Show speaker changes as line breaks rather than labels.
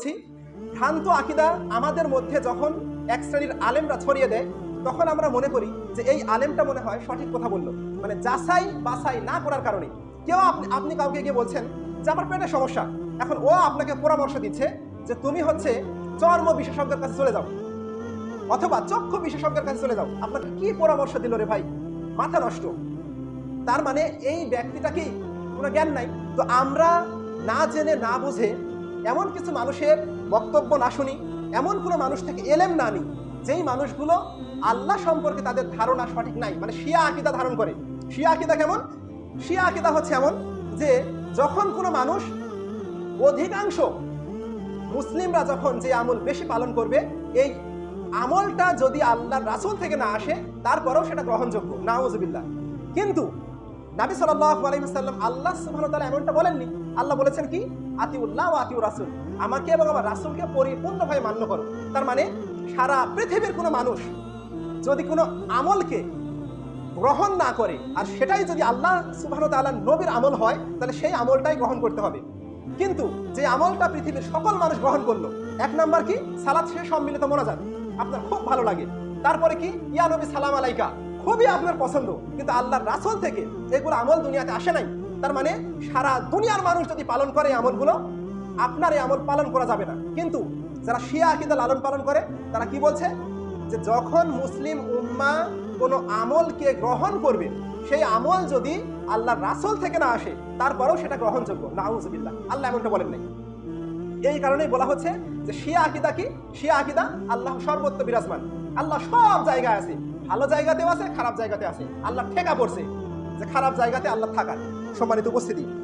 বলছি, ভ্রান্ত আকিদা আমাদের মধ্যে যখন এক শ্রেণির আলেমরা ছড়িয়ে দেয়, তখন আমরা মনে করি যে এই আলেমটা মনে হয় সঠিক কথা বলল। মানে যাচাই বাছাই না করার কারণে। কেউ আপনি আপনি কাউকে গিয়ে বলছেন যে, আমার পেটের সমস্যা। এখন ও আপনাকে পরামর্শ দিচ্ছে যে, তুমি হচ্ছে চর্ম বিশেষজ্ঞের কাছে চলে যাও অথবা চক্ষু বিশেষজ্ঞের কাছে চলে যাও। আপনাকে কি পরামর্শ দিল রে ভাই? মাথা নষ্ট। তার মানে এই ব্যক্তিটা কি কোনো জ্ঞান নাই? তো আমরা না জেনে, না বুঝে এমন কিছু মানুষের বক্তব্য না শুনি, এমন কোনো মানুষ থেকে এলেম না নিই যেই মানুষগুলো আল্লাহ সম্পর্কে তাদের ধারণা সঠিক নাই। মানে শিয়া আকিদা ধারণ করে। শিয়া আকিদা কেমন? শিয়া আকিদা হচ্ছে এমন যে, যখন কোনো মানুষ অধিকাংশ মুসলিমরা যখন যে আমল বেশি পালন করবে, এই আমলটা যদি আল্লাহর রাসূল থেকে না আসে, তারপরেও সেটা গ্রহণযোগ্য। নাউজুবিল্লাহ। কিন্তু নাবি সাল্লাল্লাহু আলাইহি ওয়াসাল্লাম আল্লাহ সুবহানাহু ওয়া তাআলা এমনটা বলেননি। আল্লাহ বলেছেন কি? আতিউল্লাহ ওয়া আতিউর রাসূল। আমাকে এবং আমার রাসূলকে পরিপূর্ণভাবে মান্য করো। তার মানে সারা পৃথিবীর কোনো মানুষ যদি কোনো আমলকে গ্রহণ না করে, আর সেটাই যদি আল্লাহ ওয়া তাআলার নবীর আমল হয়, তাহলে সেই আমলটাই গ্রহণ করতে হবে। কিন্তু যে আমলটা পৃথিবীর সকল মানুষ গ্রহণ করল, এক নাম্বার কি? সালাত শেষ সম্মিলিত মনে মোনাজাত। আপনার খুব ভালো লাগে। তারপরে কি? ইয়া নবী সালাম আলাইকা। খুবই আপনার পছন্দ। কিন্তু আল্লাহর রাসূল থেকে এগুলো আমল দুনিয়াতে আসে নাই। তার মানে সারা দুনিয়ার মানুষ যদি পালন করে আমলগুলো, আপনার এই আমল পালন করা যাবে না। কিন্তু যারা শিয়া আকিদা লালন পালন করে, তারা কি বলছে? যে যখন মুসলিম উম্মা কোনো আমলকে গ্রহণ করবে, সেই আমল যদি আল্লাহর রাসূল থেকে না আসে, তারপরেও সেটা গ্রহণযোগ্য। নাউজুবিল্লাহ। আল্লাহ এমনটা বলেন নাই। এই কারণেই বলা হচ্ছে যে শিয়া আকিদা কি? শিয়া আকিদা আল্লাহ সর্বত্র বিরাজমান। আল্লাহ সব জায়গায় আছে। ভালো জায়গাতেও আছে, খারাপ জায়গাতে আছে। আল্লাহ ঠেকা পড়ছে যে খারাপ জায়গাতে আল্লাহ থাকার। সম্মানিত উপস্থিতি।